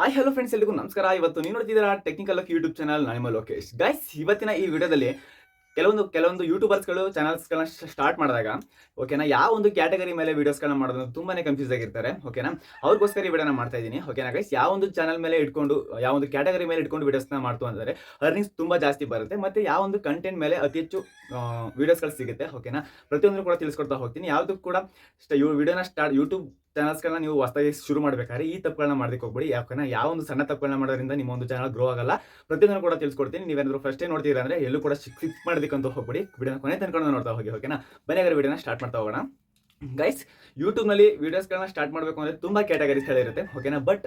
Hi hello friends ಎಲ್ರಿಗೂ ನಮಸ್ಕಾರ. ಇವತ್ತು ನೀವು ನೋಡ್ತಿದ್ದೀರಾ ಟೆಕ್ನಿಕಲ್ ಆಫ್ ಯೂಟ್ಯೂಬ್ ಚಾನಲ್ ನಾನು ಲೋಕೇಶ್. ಗೈಸ್ ಇವತ್ತಿನ ಈ ವಿಡಿಯೋದಲ್ಲಿ ಕೆಲವೊಂದು ಕೆಲವೊಂದು ಯೂಟ್ಯೂಬರ್ಸ್ಗಳು ಚಾನಲ್ಸ್ಗಳನ್ನ ಸ್ಟಾರ್ಟ್ ಮಾಡಿದಾಗ ಓಕೆನಾ ಯಾವ ಒಂದು ಕ್ಯಾಟಗರಿ ಮೇಲೆ ವೀಡಿಯೋಸ್ಗಳನ್ನ ಮಾಡೋದು ತುಂಬಾನೇ ಕನ್ಫ್ಯೂಸ್ ಆಗಿರ್ತಾರೆ ಓಕೆನಾ ಅವ್ರಿಗೋಸ್ಕರ ಈ ವಿಡಿಯೋನ ಮಾಡ್ತಾ ಇದ್ದೀನಿ ಓಕೆನಾ ಗೈಸ್ ಯಾವ ಒಂದು ಚಾನಲ್ ಮೇಲೆ ಇಟ್ಕೊಂಡು, ಯಾವ ಒಂದು ಕ್ಯಾಟಗರಿ ಮೇಲೆ ಇಟ್ಕೊಂಡು ವೀಡಿಯೋಸ್ನ ಮಾಡ್ತು ಅಂದರೆ ಅರ್ನಿಂಗ್ಸ್ ತುಂಬ ಜಾಸ್ತಿ ಬರುತ್ತೆ, ಮತ್ತೆ ಯಾವ ಒಂದು ಕಂಟೆಂಟ್ ಮೇಲೆ ಅತಿ ಹೆಚ್ಚು ವೀಡಿಯೋಸ್ಗಳು ಸಿಗುತ್ತೆ ಓಕೆನಾ ಪ್ರತಿಯೊಂದು ಕೂಡ ತಿಳಿಸ್ಕೊಡ್ತಾ ಹೋಗ್ತೀನಿ. ಯಾವುದಕ್ಕೂ ಕೂಡ ವಿಡಿಯೋನ ಸ್ಟಾರ್ಟ್ ಯೂಟ್ಯೂಬ್ ಚಾನಲ್ಸ್ಗಳನ್ನ ನೀವು ಹೊಸದಾಗಿ ಶುರು ಮಾಡ್ಬೇಕಾದ್ರೆ ಈ ತಪ್ಪುಗಳನ್ನ ಮಾಡೋದಕ್ಕೆ ಹೋಗ್ಬೇಡಿ. ಯಾಕಂದ್ರೆ ಯಾವ ಒಂದು ಸಣ್ಣ ತಪ್ಪುಗಳನ್ನ ಮಾಡೋದ್ರಿಂದ ನಿಮ್ಮ ಒಂದು ಚಾನಲ್ ಗ್ರೋ ಆಗಲ್ಲ. ಪ್ರತಿಯೊಂದು ಕೂಡ ತಿಳಿಸ್ಕೊಡ್ತೀನಿ. ನೀವೇನಾದ್ರು ಫಸ್ಟೇ ನೋಡ್ತೀರಾ ಅಂದ್ರೆ ಎಲ್ಲೂ ಕೂಡ ಕ್ಲಿಕ್ ಮಾಡೋದಕ್ಕಂತ ಹೋಗ್ಬಿಡಿ. ವಿಡಿಯೋನ ಕೊನೆ ತನಕ ನೋಡ್ತಾ ಹೋಗಿ ಓಕೆನಾ ಬನ್ನಿ ವಿಡಿಯೋನ ಸ್ಟಾರ್ಟ್ ಮಾಡ್ತಾ ಹೋಗೋಣ. ಗೈಸ್ ಯೂಟ್ಯೂಬ್ನಲ್ಲಿ ವೀಡಿಯೋಸ್ಗಳನ್ನ ಸ್ಟಾರ್ಟ್ ಮಾಡಬೇಕು ಅಂದರೆ ತುಂಬ ಕ್ಯಾಟಗರೀಸ್ಗಳಿರುತ್ತೆ ಓಕೆನಾ ಬಟ್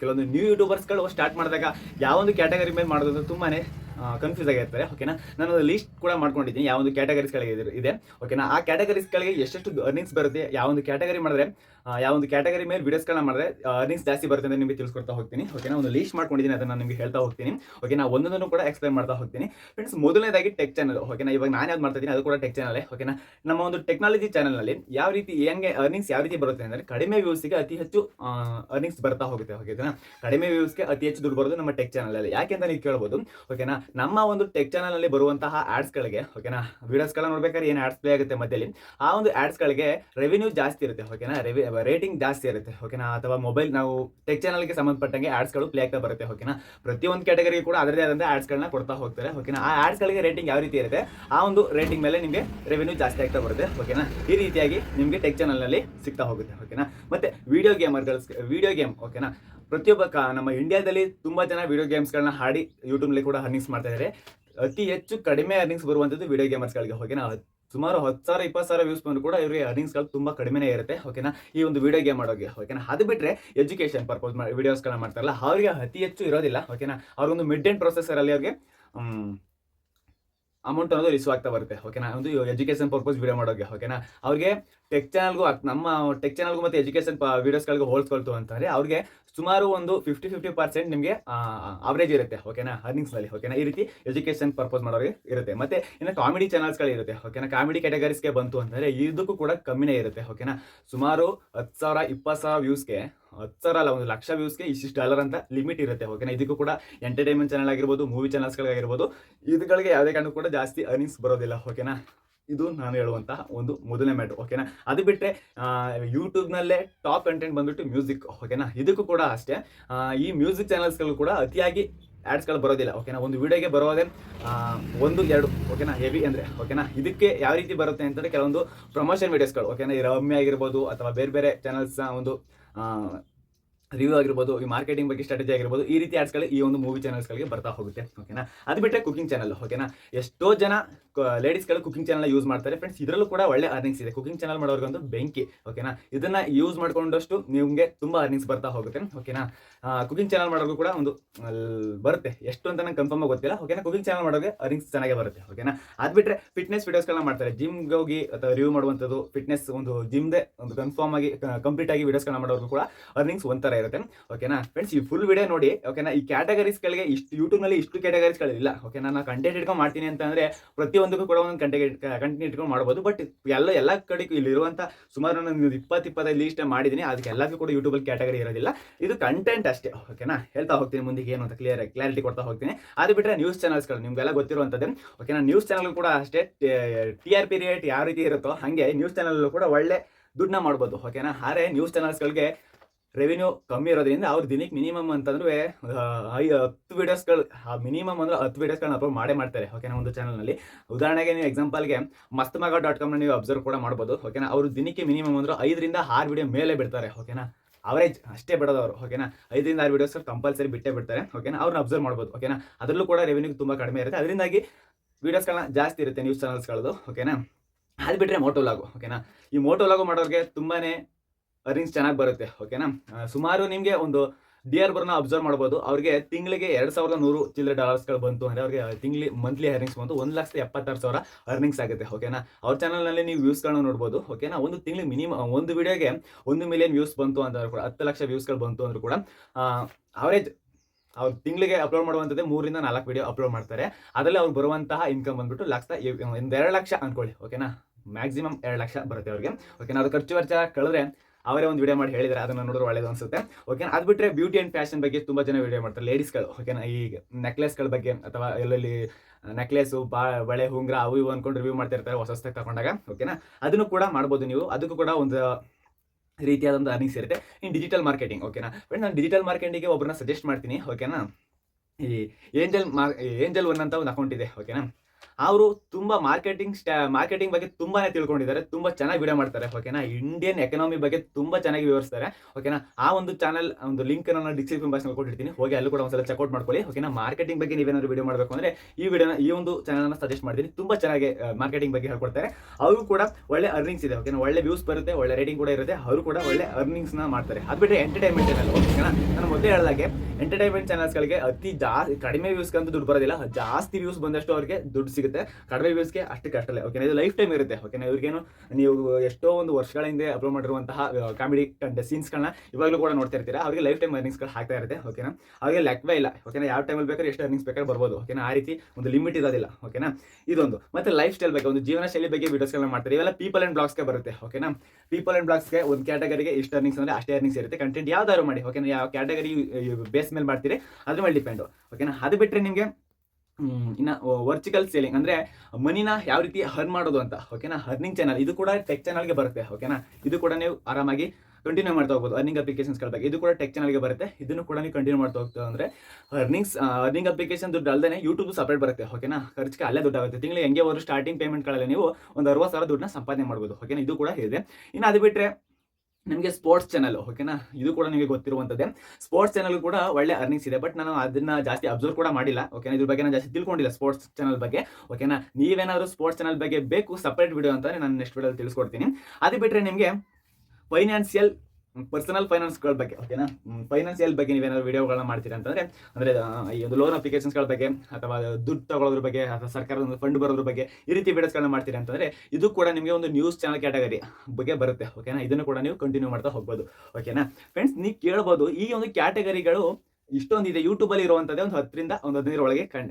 ಕೆಲವೊಂದು ನ್ಯೂ ಯೂಟ್ಯೂಬರ್ಸ್ಗಳು ಸ್ಟಾರ್ಟ್ ಮಾಡಿದಾಗ ಯಾವೊಂದು ಕ್ಯಾಟಗರಿ ಮೇಲೆ ಮಾಡೋದು ತುಂಬಾ ಕನ್ಫ್ಯೂಸ್ ಆಗಿರ್ತಾರೆ ಓಕೆನಾ ನಾನು ಲೀಸ್ಟ್ ಕೂಡ ಮಾಡ್ಕೊಂಡಿದ್ದೀನಿ, ಯಾವೊಂದು ಕ್ಯಾಟಗರೀಸ್ಗಳಿಗೆ ಇದೆ ಓಕೆನಾ ಆ ಕ್ಯಾಟಗರೀಸ್ಗಳಿಗೆ ಎಷ್ಟೆಷ್ಟು ಅರ್ನಿಂಗ್ಸ್ ಬರುತ್ತೆ, ಯಾವೊಂದು ಕ್ಯಾಟಗರಿ ಮಾಡಿದ್ರೆ ಯಾವ ಯಾವೊಂದು ಕ್ಯಾಟಗರಿ ಮೇಲೆ ವಿಡಿಯೋಸ್ಗಳನ್ನ ಮಾಡಿದ್ರೆ ಅರ್ನಿಂಗ್ಸ್ ಜಾಸ್ತಿ ಬರುತ್ತೆ ಅಂತ ನಿಮಗೆ ತಿಳಿಸ್ಕೊಡ್ತಾ ಹೋಗ್ತೀನಿ ಓಕೆನಾ ಒಂದು ಲೀಸ್ಟ್ ಮಾಡ್ಕೊಂಡಿದ್ದೀನಿ ಅದನ್ನು ನಾನು ನಿಮಗೆ ಹೇಳ್ತಾ ಹೋಗ್ತೀನಿ ಓಕೆನಾ ಒಂದೊಂದನ್ನು ಕೂಡ ಎಕ್ಸ್ಪ್ಲೈನ್ ಮಾಡ್ತಾ ಹೋಗ್ತೀನಿ. ಫ್ರೆಂಡ್ಸ್ ಮೊದಲನೇದಾಗಿ ಟೆಕ್ ಚಾನಲ್ ಓಕೆನಾ ಇವಾಗ ನಾನು ಯಾವ್ದು ಮಾಡ್ತಾ ಇದ್ದೀನಿ, ಅದು ಕೂಡ ಟೆಕ್ ಚಾನಲ್ ಓಕೆನಾ ನಮ್ಮ ಒಂದು ಟೆಕ್ನಾಲಜಿ ಚಾನಲ್ನಲ್ಲಿ ಯಾವ ರೀತಿ ಹೆಂಗೆ ಅರ್ನಿಂಗ್ಸ್ ಯಾವ ರೀತಿ ಬರುತ್ತೆ ಅಂದರೆ, ಕಡಿಮೆ ವ್ಯೂಸ್ಗೆ ಅತಿ ಹೆಚ್ಚು ಅರ್ನಿಂಗ್ಸ್ ಬರ್ತಾ ಹೋಗುತ್ತೆ ಓಕೆನಾ ಕಡಿಮೆ ವ್ಯೂಸ್ಗೆ ಅತಿ ಹೆಚ್ಚು ದುಡ್ಡು ಬರೋದು ನಮ್ಮ ಟೆಕ್ ಚಾನಲಲ್ಲಿ ಯಾಕೆ ಅಂತ ನೀವು ಕೇಳ್ಬೋದು ಓಕೆನಾ ನಮ್ಮ ಒಂದು ಟೆಕ್ ಚಾನಲಲ್ಲಿ ಬರುವಂತಹ ಆಡ್ಸ್ಗಳಿಗೆ ಓಕೆನಾ ವೀಡಿಯೋಸ್ಗಳನ್ನ ನೋಡ್ಬೇಕಾದ್ರೆ ಏನು ಆಡ್ಸ್ ಪ್ಲೇ ಆಗುತ್ತೆ ಮಧ್ಯದಲ್ಲಿ ಆ ಒಂದು ಆಡ್ಸ್ಗಳಿಗೆ ರೆವಿನ್ಯೂ ಜಾಸ್ತಿ ಇರುತ್ತೆ ಓಕೆನಾ ರೆವಿ ರೇಟಿಂಗ್ ಜಾಸ್ತಿ ಇರುತ್ತೆ ಓಕೆನಾ ಅಥವಾ ಮೊಬೈಲ್ ನಾವು ಟೆಕ್ ಚಾನಲ್ಗೆ ಸಂಬಂಧಪಟ್ಟಂಗೆ ಆಡ್ಸ್ಗಳು ಪ್ಲೇ ಆಗ್ತಾ ಬರುತ್ತೆ ಓಕೆನಾ ಪ್ರತಿಯೊಂದು ಕ್ಯಾಟಗರಿ ಕೂಡ ಅದರದೇ ಆದಂಥ ಆಡ್ಸ್ಗಳನ್ನ ಕೊಡ್ತಾ ಹೋಗ್ತಾರೆ ಓಕೆನಾ ಆ ಆಡ್ಸ್ಗಳಿಗೆ ರೇಟಿಂಗ್ ಯಾವ ರೀತಿ ಇರುತ್ತೆ? ಆ ಒಂದು ರೇಟಿಂಗ್ ಮೇಲೆ ನಿಮಗೆ ರೆವಿನ್ಯೂ ಜಾಸ್ತಿ ಆಗ್ತಾ ಬರುತ್ತೆ ಓಕೆನಾ ಈ ರೀತಿಯಾಗಿ ನಿಮಗೆ ಟೆಕ್ ಚಾನಲ್ನಲ್ಲಿ ಸಿಗ್ತಾ ಹೋಗುತ್ತೆ ಓಕೆನಾ ಮತ್ತೆ ವಿಡಿಯೋ ಗೇಮರ್ಗಳ್ಸ್ ವಿಡಿಯೋ ಗೇಮ್ ಓಕೆನಾ ಪ್ರತಿಯೊಬ್ಬ ನಮ್ಮ ಇಂಡಿಯಾದಲ್ಲಿ ತುಂಬಾ ಜನ ವಿಡಿಯೋ ಗೇಮ್ಸ್ಗಳನ್ನ ಹಾಡಿ ಯೂಟ್ಯೂಬ್ನಲ್ಲಿ ಕೂಡ ಅರ್ನಿಂಗ್ಸ್ ಮಾಡ್ತಾ ಇದ್ದಾರೆ ಅತಿ ಹೆಚ್ಚು ಕಡಿಮೆ ಅರ್ನಿಂಗ್ಸ್ ಬರುವಂಥದ್ದು ವಿಡಿಯೋ ಗೇಮರ್ಸ್ಗಳಿಗೆ ಓಕೆನಾ ಸುಮಾರು ಹತ್ತು ಸಾವಿರ, ಇಪ್ಪತ್ತು ಸಾವಿರ ವ್ಯೂಸ್ ಬಂದರೂ ಕೂಡ ಇವರಿಗೆ ಅರ್ನಿಂಗ್ಸ್ಗಳು ತುಂಬಾ ಕಡಿಮೆನೇ ಇರುತ್ತೆ ಓಕೆನಾ ಈ ಒಂದು ವಿಡಿಯೋ ಗೇಮ್ ಮಾಡೋಗೆ ಓಕೆನಾ ಅದು ಬಿಟ್ಟರೆ ಎಜುಕೇಶನ್ ಪರ್ಪೋಸ್ ವಿಡಿಯೋಸ್ಗಳನ್ನ ಮಾಡ್ತಾರಲ್ಲ, ಅವರಿಗೆ ಅತಿ ಹೆಚ್ಚು ಇರೋದಿಲ್ಲ ಓಕೆನಾ ಅವ್ರಿಗೊಂದು ಮಿಡ್ ಎಂಡ್ ಪ್ರೊಸೆಸರಲ್ಲಿ ಅವ್ರಿಗೆ ಅಮೌಂಟ್ ಅನ್ನೋದು ರಿಸೀವ್ ಆಗ್ತಾ ಬರುತ್ತೆ ಓಕೆನಾ ಒಂದು ಎಜುಕೇಶನ್ ಪರ್ಪಸ್ ವೀಡಿಯೋ ಮಾಡೋಕೆ ಓಕೆನಾ ಅವ್ರಿಗೆ ಟೆಕ್ ಚಾನಲ್ಗೂ ನಮ್ಮ ಟೆಕ್ ಚಾನಲ್ಗೂ ಮತ್ತು ಎಜುಕೇಶನ್ ವೀಡಿಯೋಸ್ಗಳಿಗೂ ಹೋಲ್ಸ್ಕೊಳ್ತು ಅಂತಂದರೆ ಅವ್ರಿಗೆ ಸುಮಾರು ಒಂದು ಫಿಫ್ಟಿ ಫಿಫ್ಟಿ ಪರ್ಸೆಂಟ್ ನಿಮಗೆ ಅವರೇಜ್ ಇರುತ್ತೆ ಓಕೆನಾ ಅರ್ನಿಂಗ್ಸ್ನಲ್ಲಿ ಓಕೆನಾ ಈ ರೀತಿ ಎಜುಕೇಶನ್ ಪರ್ಪಸ್ ಮಾಡೋರಿಗೆ ಇರುತ್ತೆ. ಮತ್ತೆ ಇನ್ನು ಕಾಮಿಡಿ ಚಾನಲ್ಸ್ಗಳಿರುತ್ತೆ ಓಕೆನಾ ಕಾಮಿಡಿ ಕ್ಯಾಟಗರೀಸ್ಗೆ ಬಂತು ಅಂತಂದರೆ ಇದಕ್ಕೂ ಕೂಡ ಕಮ್ಮಿನೇ ಇರುತ್ತೆ ಓಕೆನಾ ಸುಮಾರು ಹತ್ತು ಸಾವಿರ, ಇಪ್ಪತ್ತು ಸಾವಿರ ವ್ಯೂಸ್ಗೆ ಹತ್ತು ಸಾವಿರ ಅಲ್ಲ ಒಂದು ಲಕ್ಷ ವ್ಯೂಸ್ಗೆ ಇಷ್ಟಿಷ್ಟು ಡಾಲರ್ ಅಂತ ಲಿಮಿಟ್ ಇರುತ್ತೆ ಓಕೆನಾ ಇದಕ್ಕೂ ಕೂಡ ಎಂಟರ್ಟೈನ್ಮೆಂಟ್ ಚಾನಲ್ ಆಗಿರ್ಬೋದು ಮೂವಿ ಚಾನಲ್ಸ್ಗಳಾಗಿರ್ಬೋದು ಇದುಗಳಿಗೆ ಯಾವುದೇ ಕಾರಣ ಕೂಡ ಜಾಸ್ತಿ ಅರ್ನಿಂಗ್ಸ್ ಬರೋದಿಲ್ಲ ಓಕೆನಾ ಇದು ನಾನು ಹೇಳುವಂತಹ ಒಂದು ಮೊದಲನೇ ಮ್ಯಾಟ್ರ್ ಓಕೆನಾ ಅದು ಬಿಟ್ಟರೆ ಯೂಟ್ಯೂಬ್ನಲ್ಲೇ ಟಾಪ್ ಕಂಟೆಂಟ್ ಬಂದ್ಬಿಟ್ಟು ಮ್ಯೂಸಿಕ್ ಓಕೆನಾ ಇದಕ್ಕೂ ಕೂಡ ಅಷ್ಟೇ ಈ ಮ್ಯೂಸಿಕ್ ಚಾನಲ್ಸ್ಗಳು ಕೂಡ ಅತಿಯಾಗಿ ಆ್ಯಡ್ಸ್ಗಳು ಬರೋದಿಲ್ಲ ಓಕೆನಾ ಒಂದು ವಿಡಿಯೋಗೆ ಬರೋದೇ ಒಂದು, ಎರಡು ಓಕೆನಾ ಹೆವಿ ಅಂದರೆ ಓಕೆನಾ ಇದಕ್ಕೆ ಯಾವ ರೀತಿ ಬರುತ್ತೆ ಅಂತಂದರೆ, ಕೆಲವೊಂದು ಪ್ರಮೋಷನ್ ವೀಡಿಯೋಸ್ಗಳು ಓಕೆನಾ ಈ ರಮ್ಯ ಆಗಿರ್ಬೋದು, ಅಥವಾ ಬೇರೆ ಬೇರೆ ಚಾನಲ್ಸ್ನ ಒಂದು あ。ರಿವ್ಯೂ ಆಗಿರ್ಬೋದು, ಈ ಮಾರ್ಕೆಟಿಂಗ್ ಬಗ್ಗೆ ಸ್ಟ್ರಾಟಜಿ ಆಗಿರ್ಬೋದು, ಈ ರೀತಿ ಆಡ್ಸ್ಗಳು ಈ ಒಂದು ಮೂವಿ ಚಾನಲ್ಸ್ಗಳಿಗೆ ಬರ್ತಾ ಹೋಗುತ್ತೆ ಓಕೆನಾ ಅದು ಬಿಟ್ಟರೆ ಕುಕಿಂಗ್ ಚಾನಲ್ ಓಕೆನಾ ಎಷ್ಟೋ ಜನ ಲೇಡೀಸ್ಗಳು ಕುಕಿಂಗ್ ಚಾನಲ್ ಯೂಸ್ ಮಾಡ್ತಾರೆ. ಫ್ರೆಂಡ್ಸ್ ಇದರಲ್ಲೂ ಕೂಡ ಒಳ್ಳೆ ಅರ್ನಿಂಗ್ಸ್ ಇದೆ. ಕುಕಿಂಗ್ ಚಾನಲ್ ಮಾಡೋರ್ಗೊಂದು ಬೆಂಕಿ ಓಕೆನಾ ಇದನ್ನ ಯೂಸ್ ಮಾಡಿಕೊಂಡಷ್ಟು ನಿಮಗೆ ತುಂಬಾ ಅರ್ನಿಂಗ್ಸ್ ಬರ್ತಾ ಹೋಗುತ್ತೆ ಓಕೆನಾ ಕುಕಿಂಗ್ ಚಾನಲ್ ಮಾಡೋರ್ಗೂ ಕೂಡ ಒಂದು ಬರುತ್ತೆ. ಎಷ್ಟು ಅಂತ ನಂಗೆ ಕನ್ಫರ್ಮ್ ಗೊತ್ತಿಲ್ಲ ಓಕೆನಾ ಕುಕಿಂಗ್ ಚಾನಲ್ ಮಾಡೋಕೆ ಅರ್ನಿಂಗ್ಸ್ ಚೆನ್ನಾಗಿ ಬರುತ್ತೆ ಓಕೆನಾ ಅದು ಬಿಟ್ಟರೆ ಫಿಟ್ನೆಸ್ ವೀಡಿಯೋಸ್ಗಳನ್ನ ಮಾಡ್ತಾರೆ. ಜಿಮ್ಗೆ ಹೋಗಿ ಅಥವಾ ರಿವ್ಯೂ ಮಾಡುವಂಥದ್ದು ಫಿಟ್ನೆಸ್ ಒಂದು ಜಿಮ್ದೆ ಒಂದು ಕನ್ಫರ್ಮ್ ಆಗಿ ಕಂಪ್ಲೀಟ್ ಆಗಿ ವೀಡಿಯೋಸ್ಗಳನ್ನ ಮಾಡೋರ್ಗೂ ಕೂಡ ಅರ್ನಿಂಗ್ಸ್ ಒಂಥರ ಇರುತ್ತೆ. ಓಕೆನಾ ಫ್ರೆಂಡ್ಸ್ ಈ ಫುಲ್ ವಿಡಿಯೋ ನೋಡಿ ಓಕೆನಾ ಈ ಕ್ಯಾಟಗರೀಸ್ಗಳಿಗೆ ಇಷ್ಟು ಯೂಟ್ಯೂಬ್ನಲ್ಲಿ ಇಷ್ಟು ಕ್ಯಾಟಗರೀಸ್ಗಳಿಲ್ಲ ಓಕೆ ನಾನು ಕಂಟೆಂಟ್ ಇಟ್ಕೊಂಡು ಮಾಡ್ತೀನಿ ಅಂತಂದ್ರೆ ಪ್ರತಿಯೊಂದಕ್ಕೂ ಕೂಡ ಒಂದು ಕಂಟೆಂಟ್ ಕಂಟೆಂಟ್ ಇಟ್ಕೊಂಡು ಮಾಡ್ಬೋದು. ಬಟ್ ಎಲ್ಲ ಎಲ್ಲ ಕಡೆಗೂ ಇಲ್ಲಿರುವಂಥ ಸುಮಾರು ನಾನು ಇಪ್ಪತ್ತು, ಇಪ್ಪತ್ತೈದು ಲೀಸ್ಟ್ ಮಾಡಿದ್ದೀನಿ ಅದಕ್ಕೆ ಎಲ್ಲದಕ್ಕೂ ಕೂಡ ಯೂಟ್ಯೂಬಲ್ಲಿ ಕ್ಯಾಟಗರಿ ಇರೋದಿಲ್ಲ. ಇದು ಕಂಟೆಂಟ್ ಅಷ್ಟೇ. ಓಕೆನಾ ಹೇಳ್ತಾ ಹೋಗ್ತೀನಿ ಮುಂದೆ ಏನು ಅಂತ ಕ್ಲಿಯರ್ ಕ್ಲಾರಿಟಿ ಕೊಡ್ತಾ ಹೋಗ್ತೀನಿ. ಅದು ಬಿಟ್ಟರೆ ನ್ಯೂಸ್ ಚಾನಲ್ಸ್ಗಳು ನಿಮ್ಗೆಲ್ಲ ಗೊತ್ತಿರುವಂಥದ್ದು. ಓಕೆನಾ ನ್ಯೂಸ್ ಚಾನಲ್ ಕೂಡ ಅಷ್ಟೇ, ಟಿ ಆರ್ ಪಿ ರೇಟ್ ಯಾವ ರೀತಿ ಇರುತ್ತೋ, ಹಾಗೆ ನ್ಯೂಸ್ ಚಾನಲ್ ಕೂಡ ಒಳ್ಳೆ ದುಡ್ಡನ್ನ ಮಾಡ್ಬೋದು. ಓಕೆನಾ ಆದರೆ ನ್ಯೂಸ್ ಚಾನಲ್ಸ್ಗಳಿಗೆ ರೆವಿನ್ಯೂ ಕಮ್ಮಿ ಇರೋದ್ರಿಂದ ಅವ್ರು ದಿನಕ್ಕೆ ಮಿನಿಮಮ್ ಅಂತಂದ್ರೆ ಐ ಹತ್ತು ವೀಡಿಯೋಸ್ಗಳು ಮಿನಿಮಮ್ ಅಂದ್ರೆ ಹತ್ತು ವೀಡಿಯೋಸ್ಗಳನ್ನ ಅಪ್ಲೋಡ್ ಮಾಡೇ ಮಾಡ್ತಾರೆ ಓಕೆನಾ ಒಂದು ಚಾನಲ್ನಲ್ಲಿ ಉದಾಹರಣೆಗೆ ನೀವು ಎಕ್ಸಾಂಪಲ್ಗೆ ಮಸ್ತ್ ಮಗ ಡಾಟ್ ಕಾಮ್ನ ನೀವು ಅಬ್ಸರ್ವ್ ಕೂಡ ಮಾಡ್ಬೋದು ಓಕೆನಾ ಅವರು ದಿನಕ್ಕೆ ಮಿನಿಮಮ್ ಅಂದ್ರೆ ಐದರಿಂದ ಆರು ವೀಡಿಯೋ ಮೇಲೆ ಬಿಡ್ತಾರೆ ಓಕೆನಾ ಅವರೇಜ್ ಅಷ್ಟೇ ಬಿಡೋದು ಅವರು ಓಕೆನಾ ಐದರಿಂದ ಆರು ವೀಡಿಯೋಸ್ ಕಂಪಲ್ಸರಿ ಬಿಟ್ಟೇ ಬಿಡ್ತಾರೆ ಓಕೆನಾ ಅವ್ರನ್ನ ಅಬ್ಸರ್ವ್ ಮಾಡ್ಬೋದು ಓಕೆನಾ ಅದರಲ್ಲೂ ಕೂಡ ರೆವಿನ್ಯೂ ತುಂಬ ಕಡಿಮೆ ಇರುತ್ತೆ. ಅದರಿಂದಾಗಿ ವೀಡಿಯೋಸ್ಗಳನ್ನ ಜಾಸ್ತಿ ಇರುತ್ತೆ ನ್ಯೂಸ್ ಚಾನಲ್ಸ್ಗಳದ್ದು ಓಕೆನಾ ಅದು ಬಿಟ್ಟರೆ ಮೋಟೋಲಾಗು ಓಕೆನಾ ಈ ಮೋಟೋಲಾಗು ಮಾಡೋರಿಗೆ ತುಂಬಾನೇ ಅರ್ನಿಂಗ್ಸ್ ಚೆನ್ನಾಗಿ ಬರುತ್ತೆ ಓಕೆನಾ ಸುಮಾರು ನಿಮಗೆ ಒಂದು ಡಿಯರ್ ಬರ್ನ ಅಬ್ಸರ್ವ್ ಮಾಡ್ಬೋದು. ಅವ್ರಿಗೆ ತಿಂಗಳಿಗೆ ಎರಡು ಸಾವಿರದ ನೂರು ಚಿಲ್ಲರೆ ಡಾಲರ್ಸ್ಗಳು ಬಂತು ಅಂದರೆ ಅವ್ರಿಗೆ ತಿಂಗ್ಳಿ ಮಂತ್ಲಿ ಅರ್ನಿಂಗ್ಸ್ ಬಂತು, ಒಂದು ಲಕ್ಷದ ಎಪ್ಪತ್ತಾರು ಸಾವಿರ ಅರ್ನಿಂಗ್ಸ್ ಆಗುತ್ತೆ ಓಕೆನಾ ಅವ್ರ ಚಾನಲ್ನಲ್ಲಿ ನೀವು ವ್ಯೂಸ್ಗಳನ್ನ ನೋಡ್ಬೋದು ಓಕೆನಾ ಒಂದು ತಿಂಗಳಿಗೆ ಮಿನಿಮಮ್ ಒಂದು ವಿಡಿಯೋಗೆ ಒಂದು ಮಿಲಿಯನ್ ವ್ಯೂಸ್ ಬಂತು ಅಂತಂದ್ರೆ ಕೂಡ, ಹತ್ತು ಲಕ್ಷ ವ್ಯೂಸ್ಗಳು ಬಂತು ಅಂದರೂ ಕೂಡ ಅವರೇಜ್ ಅವ್ರು ತಿಂಗಳಿಗೆ ಅಪ್ಲೋಡ್ ಮಾಡುವಂಥದ್ದು ಮೂರಿಂದ ನಾಲ್ಕು ವಿಡಿಯೋ ಅಪ್ಲೋಡ್ ಮಾಡ್ತಾರೆ. ಅದರಲ್ಲಿ ಅವ್ರು ಬರುವಂತಹ ಇನ್ಕಮ್ ಬಂದ್ಬಿಟ್ಟು ಲಕ್ಷ ಒಂದು ಎರಡು ಲಕ್ಷ ಅಂದ್ಕೊಳ್ಳಿ ಓಕೆನಾ ಮ್ಯಾಕ್ಸಿಮಮ್ ಎರಡು ಲಕ್ಷ ಬರುತ್ತೆ ಅವ್ರಿಗೆ ಓಕೆನಾ ಅದು ಖರ್ಚು ವೆಚ್ಚ ಕಳೆದ್ರೆ ಅವರೇ ಒಂದು ವಿಡಿಯೋ ಮಾಡಿ ಹೇಳಿದ್ರೆ, ಅದನ್ನ ನೋಡಿದ್ರೆ ಒಳ್ಳೇದು ಅನ್ಸುತ್ತೆ. ಓಕೆನಾ ಅದು ಬಿಟ್ಟರೆ ಬ್ಯೂಟಿ ಆ್ಯಂಡ್ ಫ್ಯಾಷನ್ ಬಗ್ಗೆ ತುಂಬ ಜನ ವಿಡಿಯೋ ಮಾಡ್ತಾರೆ. ಲೇಡೀಸ್ಗಳು ಓಕೆನಾ ಈ ನೆಕ್ಲೆಸ್ಗಳ ಬಗ್ಗೆ ಅಥವಾ ಎಲ್ಲೆಲ್ಲಿ ನೆಕ್ಲೆಸು ಬಾ, ಬಳೆ ಹುಂಗ್ರ ಅವು ಇವು ಅನ್ಕೊಂಡು ರಿವ್ಯೂ ಮಾಡ್ತಾ ಇರ್ತಾರೆ ಹೊಸ ಹೊಸದಾಗಿ ತಗೊಂಡಾಗ ಓಕೆನಾ ಅದನ್ನು ಕೂಡ ಮಾಡ್ಬೋದು ನೀವು. ಅದಕ್ಕೂ ಕೂಡ ಒಂದು ರೀತಿಯಾದಂಥ ಅರ್ನಿಂಗ್ಸ್ ಇರುತ್ತೆ. ಇನ್ ಡಿಜಿಟಲ್ ಮಾರ್ಕೆಟಿಂಗ್ ಓಕೆನಾ ಬಟ್ ನಾನು ಡಿಜಿಟಲ್ ಮಾರ್ಕೆಟಿಂಗಿಗೆ ಒಬ್ಬರನ್ನ ಸಜೆಸ್ಟ್ ಮಾಡ್ತೀನಿ ಓಕೆನಾ ಈ ಏಂಜಲ್ ಮಾರ್ ಏಂಜಲ್ ಒನ್ ಅಂತ ಒಂದು ಅಕೌಂಟ್ ಇದೆ ಓಕೆನಾ ಅವರು ತುಂಬ ಮಾರ್ಕೆಟಿಂಗ್ ಸ್ಟಾ ಮಾರ್ಕೆಟಿಂಗ್ ಬಗ್ಗೆ ತುಂಬಾನೇ ತಿಳ್ಕೊಂಡಿದ್ದಾರೆ, ತುಂಬ ಚೆನ್ನಾಗಿ ವಿಡಿಯೋ ಮಾಡ್ತಾರೆ ಓಕೆನಾ ಇಂಡಿಯನ್ ಎಕನಾಮಿ ಬಗ್ಗೆ ತುಂಬ ಚೆನ್ನಾಗಿ ವಿವರಿಸ್ತಾರೆ ಓಕೆನಾ ಆ ಒಂದು ಚಾನಲ್ ಒಂದು ಲಿಂಕ್ ನಾನು ಡಿಸ್ಕ್ರಿಪ್ಷನ್ ಬಾಕ್ಸ್ ಕೊಟ್ಟಿರ್ತೀನಿ, ಹೋಗಿ ಅಲ್ಲೂ ಕೂಡ ಒಂದ್ಸಲ ಚೆಕ್ಔಟ್ ಮಾಡ್ಕೊಳ್ಳಿ ಓಕೆನಾ ಮಾರ್ಕೆಟಿಂಗ್ ಬಗ್ಗೆ ನೀವೇನಾದ್ರು ವಿಡಿಯೋ ಮಾಡಬೇಕು ಅಂದ್ರೆ ಈ ವಿಡಿಯೋನ ಈ ಒಂದು ಚಾನಲ್ನ ಸಜೆಸ್ಟ್ ಮಾಡ್ತೀನಿ, ತುಂಬ ಚೆನ್ನಾಗಿ ಮಾರ್ಕೆಟಿಂಗ್ ಬಗ್ಗೆ ಹೇಳ್ಕೊಡ್ತಾರೆ. ಅವರು ಕೂಡ ಒಳ್ಳೆ ಅರ್ನಿಂಗ್ಸ್ ಇದೆ ಓಕೆನಾ ಒಳ್ಳೆ ವ್ಯೂಸ್ ಬರುತ್ತೆ, ಒಳ್ಳೆ ರೇಟಿಂಗ್ ಕೂಡ ಇರುತ್ತೆ, ಅವರು ಕೂಡ ಒಳ್ಳೆ ಅರ್ನಿಂಗ್ಸ್ನ ಮಾಡ್ತಾರೆ. ಅದು ಬಿಟ್ಟರೆ ಎಂಟರ್ಟೈನ್ಮೆಂಟ್ ಚಾನಲ್ ಓಕೆನಾ ನಾನು ಮೊದಲೇ ಹೇಳಿದಾಗೆ ಎಂಟರ್ಟೈನ್ಮೆಂಟ್ ಚಾನಲ್ಸ್ಗಳಿಗೆ ಅತಿ ಜಾಸ್ತಿ ಕಡಿಮೆ ವ್ಯೂಸ್ಗಂತೂ ದುಡ್ಡು ಬರೋದಿಲ್ಲ, ಜಾಸ್ತಿ ವ್ಯೂಸ್ ಬಂದಷ್ಟು ಅವರಿಗೆ ದುಡ್ಡು ಸಿಗುತ್ತೆ. ಕಡಿಮೆ ವ್ಯೂಸ್ಗೆ ಅಷ್ಟಕ್ಕೆ ಅಷ್ಟಲ್ಲೇ ಓಕೆನಾ ಇದು ಲೈಫ್ ಟೈಮ್ ಇರುತ್ತೆ ಓಕೆನಾ ಇವ್ರಿಗೇನು ನೀವು ಎಷ್ಟೋ ಒಂದು ವರ್ಷಗಳ ಹಿಂದೆ ಅಪ್ಲೋಡ್ ಮಾಡಿರುವಂತಹ ಕಾಮಿಡಿ ಸೀನ್ಸ್ಗಳನ್ನ ಇವಾಗಲೂ ಕೂಡ ನೋಡ್ತಾ ಇರ್ತೀರಾ? ಅವರಿಗೆ ಲೈಫ್ ಟೈಮ್ ಅರ್ನಿಂಗ್ಸ್ಗಳು ಹಾಕ್ತಾ ಇರುತ್ತೆ. ಓಕೆನಾ ಅವರಿಗೆ ಲೆಕ್ಕವೇ ಇಲ್ಲ. ಓಕೆನಾ ಯಾವ ಟೈಮಲ್ಲಿ ಬೇಕಾದ್ರೆ ಎಷ್ಟು ಅರ್ನಿಂಗ್ಸ್ ಬೇಕಾದ್ರೆ ಬರ್ಬೋದು. ಓಕೆನಾ ಆ ರೀತಿ ಒಂದು ಲಿಮಿಟ್ ಇರೋದಿಲ್ಲ. ಓಕೆನಾ ಇದೊಂದು. ಮತ್ತೆ ಲೈಫ್ ಸ್ಟೈಲ್ ಬಗ್ಗೆ, ಒಂದು ಜೀವನ ಶೈಲಿ ಬಗ್ಗೆ ವಿಡಿಯೋಸ್ಗಳನ್ನ ಮಾಡ್ತಾರೆ. ಇವೆಲ್ಲ ಪೀಪಲ್ ಅಂಡ್ ಬ್ಲಾಗ್ಸ್ಗೆ ಬರುತ್ತೆ. ಓಕೆನಾ ಪೀಪಲ್ ಅಂಡ್ ಬ್ಲಾಗ್ಸ್ಗೆ ಒಂದು ಕ್ಯಾಟಗರಿಗೆ ಇಷ್ಟು ಅರ್ನಿಂಗ್ಸ್ ಅಂದರೆ ಅಷ್ಟೇ ಅರ್ನಿಂಗ್ಸ್ ಇರುತ್ತೆ. ಕಂಟೆಂಟ್ ಯಾವ್ದಾದ್ರು ಮಾಡಿ. ಓಕೆನಾ ಯಾವ ಕ್ಯಾಟಗರಿ ಬೇಸ್ ಮೇಲೆ ಮಾಡ್ತೀರಿ, ಅದ್ರ ಮೇಲೆ ಡಿಪೆಂಡು ಓಕೆನಾ ಅದು ಬಿಟ್ಟರೆ ನಿಮಗೆ ಇನ್ನು ವರ್ಚಿಕಲ್ ಸೇಲಿಂಗ್ ಅಂದರೆ ಮನಿನ ಯಾವ ರೀತಿ ಹರ್ನ್ ಮಾಡೋದು ಅಂತ ಓಕೆನಾ ಹರ್ನಿಂಗ್ ಚಾನಲ್ ಇದು ಕೂಡ ಟೆಕ್ ಚಾನಲ್ಗೆ ಬರುತ್ತೆ ಓಕೆನಾ ಇದು ಕೂಡ ನೀವು ಆರಾಮಾಗಿ ಕಂಟಿನ್ಯೂ ಮಾಡ್ತಾ ಹೋಗ್ಬೋದು ಅರ್ನಿಂಗ್ ಅಪ್ಲಿಕೇಶನ್ಸ್ಗಳ ಬಗ್ಗೆ ಇದು ಕೂಡ ಟೆಕ್ ಚಾನಲ್ಗೆ ಬರುತ್ತೆ, ಇದನ್ನು ಕೂಡ ನೀವು ಕಂಟಿನ್ಯೂ ಮಾಡ್ತಾ ಹೋಗ್ತದೆ ಅಂದರೆ ಅರ್ನಿಂಗ್ಸ್ ಅರ್ನಿಂಗ್ ಅಪ್ಲಿಕೇಶನ್ ದುಡ್ಡು ಅಲ್ಲದೆ ಯೂಟ್ಯೂಬ್ ಸಪ್ರೇಟ್ ಬರುತ್ತೆ ಓಕೆನಾ ಖರ್ಚಿಗೆ ಅಲ್ಲೇ ದುಡ್ಡು ಆಗುತ್ತೆ. ತಿಂಗಳು ಹೆಂಗೆ ಅವರು ಸ್ಟಾರ್ಟಿಂಗ್ ಪೇಮೆಂಟ್ಗಳಲ್ಲಿ ನೀವು ಒಂದು ಅರವತ್ತು ಸಾವಿರ ದುಡ್ಡನ್ನ ಸಂಪಾದನೆ ಮಾಡ್ಬೋದು ಓಕೆನಾ ಇದು ಕೂಡ ಇದೆ. ಇನ್ನು ಅದು ಬಿಟ್ಟರೆ ನಿಮಗೆ ಸ್ಪೋರ್ಟ್ಸ್ ಚಾನಲ್ ಓಕೆನಾ ಇದು ಕೂಡ ನಿಮಗೆ ಗೊತ್ತಿರುವಂಥದ್ದೇ ಸ್ಪೋರ್ಟ್ಸ್ ಚಾನಲ್ ಕೂಡ ಒಳ್ಳೆ ಅರ್ನಿಂಗ್ಸ್ ಇದೆ ಬಟ್ ನಾನು ಅದನ್ನ ಜಾಸ್ತಿ ಅಬ್ಸರ್ವ್ ಕೂಡ ಮಾಡಿಲ್ಲ ಓಕೆನಾ ಇದ್ರ ಬಗ್ಗೆ ನಾನು ಜಾಸ್ತಿ ತಿಳ್ಕೊಂಡಿಲ್ಲ ಸ್ಪೋರ್ಟ್ಸ್ ಚಾನಲ್ ಬಗ್ಗೆ ಓಕೆನಾ ನೀವೇನಾದರೂ ಸ್ಪೋರ್ಟ್ಸ್ ಚಾನಲ್ ಬಗ್ಗೆ ಬೇಕು ಸಪ್ರೇಟ್ ವಿಡಿಯೋ ಅಂತ ನಾನು ನೆಕ್ಸ್ಟ್ ವಿಡಿಯೋದಲ್ಲಿ ತಿಳಿಸ್ಕೊಡ್ತೀನಿ. ಅದು ಬಿಟ್ಟರೆ ನಿಮಗೆ ಫೈನಾನ್ಷಿಯಲ್ ಪರ್ಸನಲ್ ಫೈನಾನ್ಸ್ಗಳ ಬಗ್ಗೆ ಓಕೆನಾ ಫೈನಾನ್ಸಿಯಲ್ ಬಗ್ಗೆ ನೀವೇನಾದ್ರು ವಿಡಿಯೋಗಳನ್ನ ಮಾಡ್ತೀರಾ ಅಂತಂದ್ರೆ, ಅಂದರೆ ಈ ಒಂದು ಲೋನ್ ಅಪ್ಲಿಕೇಶನ್ಸ್ಗಳ ಬಗ್ಗೆ, ಅಥವಾ ದುಡ್ಡು ತಗೊಳ್ಳೋದ್ರ ಬಗ್ಗೆ, ಅಥವಾ ಸರ್ಕಾರದ ಒಂದು ಫಂಡ್ ಬರೋದ್ರ ಬಗ್ಗೆ ಈ ರೀತಿ ವಿಡಿಯೋಸ್ಗಳನ್ನ ಮಾಡ್ತೀರಾ ಅಂತಂದ್ರೆ, ಇದು ಕೂಡ ನಿಮಗೆ ಒಂದು ನ್ಯೂಸ್ ಚಾನಲ್ ಕ್ಯಾಟಗರಿ ಬಗ್ಗೆ ಬರುತ್ತೆ ಓಕೆನಾ ಇದನ್ನು ಕೂಡ ನೀವು ಕಂಟಿನ್ಯೂ ಮಾಡ್ತಾ ಹೋಗ್ಬೋದು ಓಕೆನಾ ಫ್ರೆಂಡ್ಸ್ ನೀವು ಕೇಳ್ಬೋದು, ಈ ಒಂದು ಕ್ಯಾಟಗರಿಗಳು ಇಷ್ಟೊಂದಿದೆ ಯೂಟ್ಯೂಬಲ್ಲಿ ಇರುವಂತದ್ದೇ ಒಂದು ಹತ್ತರಿಂದ ಒಂದು ಹದಿನೈದು ಒಳಗೆ ಕಣ್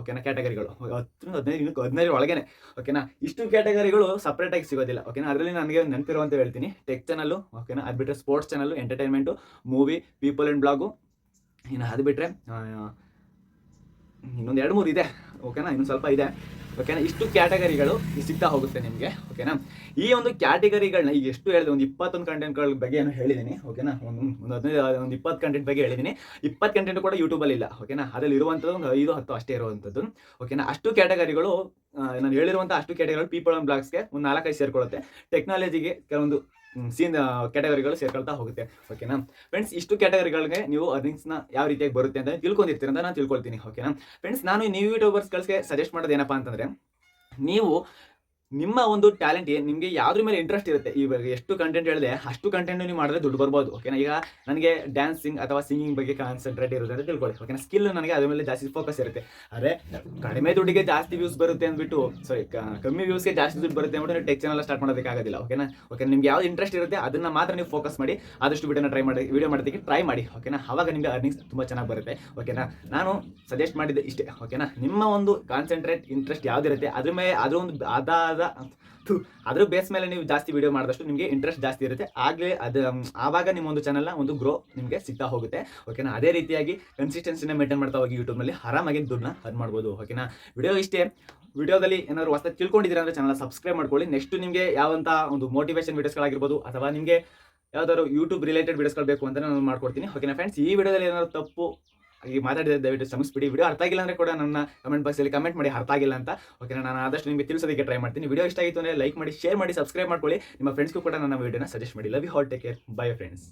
ಓಕೆನಾ ಕ್ಯಾಟಗರಿಗಳು ಹತ್ತರಿಂದ ಹದಿನೈದು ಹದಿನೈದು ಒಳಗೇನೆ ಓಕೆನಾ ಇಷ್ಟು ಕ್ಯಾಟಗರಿಗಳು ಸಪ್ರೇಟಾಗಿ ಸಿಗೋದಿಲ್ಲ ಓಕೆನಾ ಅದರಲ್ಲಿ ನನಗೆ ನೆನಪಿರುವಂತ ಹೇಳ್ತೀನಿ. ಟೆಕ್ ಚಾನಲ್ ಓಕೆನಾ ಅದು ಬಿಟ್ಟರೆ sports channel entertainment movie people and blog ಇನ್ನು ಅದು ಬಿಟ್ಟರೆ ಇನ್ನೊಂದು ಎರಡು ಮೂರು ಇದೆ ಓಕೆನಾ ಇನ್ನೊಂದು ಸ್ವಲ್ಪ ಇದೆ. ಓಕೆನಾ ಇಷ್ಟು ಕ್ಯಾಟಗರಿಗಳು ಸಿಗ್ತಾ ಹೋಗುತ್ತೆ ನಿಮಗೆ ಓಕೆನಾ ಈ ಒಂದು ಕ್ಯಾಟಗರಿಗಳನ್ನ ಈಗ ಎಷ್ಟು ಹೇಳಿದೆ? ಒಂದು ಇಪ್ಪತ್ತೊಂದು ಕಂಟೆಂಟ್ಗಳ ಬಗ್ಗೆ ಏನು ಹೇಳಿದ್ದೀನಿ ಓಕೆನಾ ಒಂದು ಒಂದು ಹದಿನೈದು, ಒಂದು ಇಪ್ಪತ್ತು ಕಂಟೆಂಟ್ ಬಗ್ಗೆ ಹೇಳಿದ್ದೀನಿ ಇಪ್ಪತ್ತು ಕಂಟೆಂಟ್ ಕೂಡ ಯೂಟ್ಯೂಬಲ್ಲಿ ಇಲ್ಲ ಓಕೆನಾ ಅದರಲ್ಲಿ ಇರುವಂಥದ್ದು ಒಂದು ಐದು, ಹತ್ತು ಅಷ್ಟೇ ಇರುವಂಥದ್ದು ಓಕೆನಾ ಅಷ್ಟು ಕ್ಯಾಟಗರಿಗಳು ನಾನು ಹೇಳಿರುವಂಥ ಅಷ್ಟು ಕ್ಯಾಟಗರಿಗಳು ಪೀಪಲ್ ಆನ್ ಬ್ಲಾಗ್ಸ್ಗೆ ಒಂದು ನಾಲ್ಕೈದು ಸೇರಿಕೊಳ್ಳುತ್ತೆ. ಟೆಕ್ನಾಲಜಿಗೆ ಕೆಲವೊಂದು ಸೀನ್ ಕ್ಯಾಟಗರಿಗಳು ಸೇರ್ಕೊಳ್ತಾ ಹೋಗುತ್ತೆ. ಓಕೆನಾ ಫ್ರೆಂಡ್ಸ್ ಇಷ್ಟು ಕ್ಯಾಟಗರಿಗಳಿಗೆ ನೀವು ಅರ್ನಿಂಗ್ಸ್ನ ಯಾವ ರೀತಿಯಾಗಿ ಬರುತ್ತೆ ಅಂತ ತಿಳ್ಕೊಂಡಿರ್ತೀರ ಅಂತ ನಾನು ತಿಳ್ಕೊಳ್ತೀನಿ. ಓಕೆನಾ ಫ್ರೆಂಡ್ಸ್ ನಾನು ನ್ಯೂ ಯೂಟ್ಯೂಬರ್ಸ್ಗಳಿಗೆ ಸಜೆಸ್ಟ್ ಮಾಡೋದು ಏನಪ್ಪ ಅಂತಂದರೆ, ನೀವು ನಿಮ್ಮ ಒಂದು ಟ್ಯಾಲೆಂಟ್ ಏನು ನಿಮಗೆ ಯಾವ್ದ್ರ ಮೇಲೆ ಇಂಟ್ರೆಸ್ಟ್ ಇರುತ್ತೆ? ಇವಾಗ ಎಷ್ಟು ಕಂಟೆಂಟ್ ಹೇಳಿದೆ ಅಷ್ಟು ಕಂಟೆಂಟ್ ನೀವು ಮಾಡಿದ್ರೆ ದುಡ್ಡು ಬರ್ಬೋದು ಓಕೆನಾ ಈಗ ನನಗೆ ಡ್ಯಾನ್ಸಿಂಗ್ ಅಥವಾ ಸಿಂಗಿಂಗ್ ಬಗ್ಗೆ ಕಾನ್ಸಂಟ್ರೇಟ್ ಇರುತ್ತೆ ಅಂತ ತಿಳ್ಕೊಳ್ಳಿ ಓಕೆನಾ ಸ್ಕಿಲ್ ನನಗೆ ಅದ್ರ ಮೇಲೆ ಜಾಸ್ತಿ ಫೋಕಸ್ ಇರುತ್ತೆ. ಅದೇ ಕಡಿಮೆ ದುಡ್ಡಿಗೆ ಜಾಸ್ತಿ ವ್ಯೂಸ್ ಬರುತ್ತೆ ಅಂದ್ಬಿಟ್ಟು ಸಾರಿ ಕಮ್ಮಿ ವ್ಯೂಸ್ಗೆ ಜಾಸ್ತಿ ದುಡ್ಡು ಬರುತ್ತೆ ಅಂದ್ಬಿಟ್ಟು ಟೆಕ್ ಚಾನಲ್ ಸ್ಟಾರ್ಟ್ ಮಾಡೋದಕ್ಕಾಗೋದಿಲ್ಲ ಓಕೆನಾ ಓಕೆ ನಿಮ್ಗೆ ಯಾವ್ದು ಇಂಟ್ರೆಸ್ಟ್ ಇರುತ್ತೆ ಅದನ್ನ ಮಾತ್ರ ನೀವು ಫೋಕಸ್ ಮಾಡಿ, ಆದಷ್ಟು ವಿಡಿಯೋನ ಟ್ರೈ ಮಾಡಿ ವಿಡಿಯೋ ಮಾಡೋದಕ್ಕೆ ಟ್ರೈ ಮಾಡಿ ಓಕೆನಾ ಅವಾಗ ನಿಮಗೆ ಅರ್ನಿಂಗ್ಸ್ ತುಂಬ ಚೆನ್ನಾಗಿ ಬರುತ್ತೆ ಓಕೆನಾ ನಾನು ಸಜೆಸ್ಟ್ ಮಾಡಿದ್ದೆ ಇಷ್ಟೇ ಓಕೆನಾ ನಿಮ್ಮ ಒಂದು ಕಾನ್ಸಂಟ್ರೇಟ್ ಇಂಟ್ರೆಸ್ಟ್ ಯಾವ್ದಿರುತ್ತೆ, ಅದ್ರ ಮೇಲೆ ಅದ್ರ ಒಂದು ಅದಾದ ಥು, ಅದ್ರ ಬೇಸ್ ಮೇಲೆ ನೀವು ಜಾಸ್ತಿ ವಿಡಿಯೋ ಮಾಡಿದಷ್ಟು ನಿಮಗೆ ಇಂಟ್ರೆಸ್ಟ್ ಜಾಸ್ತಿ ಇರುತ್ತೆ. ಆಗಲೇ ಅದು ಆವಾಗ ನಿಮ್ಮ ಒಂದು ಚಾನಲ್ನ ಒಂದು ಗ್ರೋ ನಿಮಗೆ ಸಿಗ್ತಾ ಹೋಗುತ್ತೆ. ಓಕೆನಾ ಅದೇ ರೀತಿಯಾಗಿ ಕನ್ಸಿಸ್ಟೆನ್ಸಿನ ಮೇಂಟೈನ್ ಮಾಡ್ತಾ ಹೋಗಿ ಯೂಟ್ಯೂಬ್ನಲ್ಲಿ ಆರಾಮಾಗಿ ದುಡ್ಡನ್ನ ಅರ್ನ್ ಮಾಡ್ಬೋದು. ಓಕೆನಾ ವಿಡಿಯೋ ಇಷ್ಟೇ. ವಿಡಿಯೋದಲ್ಲಿ ಏನಾದ್ರು ಹೊಸ ತಿಳ್ಕೊಂಡಿದ್ದೀರಾ ಅಂದರೆ ಚಾನಲ್ ಸಬ್ಸ್ಕ್ರೈಬ್ ಮಾಡ್ಕೊಳ್ಳಿ. ನೆಕ್ಸ್ಟ್ ನಿಮಗೆ ಯಾವಂಥ ಒಂದು ಮೋಟಿವೇಶನ್ ವೀಡಿಯೋಸ್ಗಳಾಗಿರ್ಬೋದು ಅಥವಾ ನಿಮಗೆ ಯಾವ್ದಾದ್ರು ಯೂಟ್ಯೂಬ್ ರಿಲೇಟೆಡ್ ವೀಡಿಯೋಸ್ಗಳು ಬೇಕು ಅಂತ ನಾನು ಮಾಡ್ಕೊಡ್ತೀನಿ. ಓಕೆನಾ ಫ್ರೆಂಡ್ಸ್ ಈ ವಿಡಿಯೋದಲ್ಲಿ ಏನಾದ್ರು ತಪ್ಪು ಈ ಮಾತಾಡಿದ ದಯವಿಟ್ಟು ಸಮಸ್ಬಿಡಿ ವಿಡಿಯೋ ಅರ್ಥ ಆಗಿಲ್ಲ ಅಂದ್ರೆ ಕೂಡ ನನ್ನ ಕಮೆಂಟ್ ಬಾಕ್ಸಲ್ಲಿ ಕಮೆಂಟ್ ಮಾಡಿ ಅರ್ಥ ಆಗಿಲ್ಲ ಅಂತ. ಓಕೆ ನಾನು ಆದಷ್ಟು ನಿಮಗೆ ತಿಳಿಸೋದಕ್ಕೆ ಟ್ರೈ ಮಾಡ್ತೀನಿ. ವಿಡಿಯೋ ಇಷ್ಟ ಆಯಿತು ಅಂದರೆ ಲೈಕ್ ಮಾಡಿ ಶೇರ್ ಮಾಡಿ ಸಬ್ಸ್ಕ್ರೈಬ್ ಮಾಡ್ಕೊಳ್ಳಿ. ನಿಮ್ಮ ಫ್ರೆಂಡ್ಸ್ಗೂ ಕೂಡ ನನ್ನ ವಿಡಿಯೋನ ಸಜೆಸ್ಟ್ ಮಾಡಿ. Love you all take care bye friends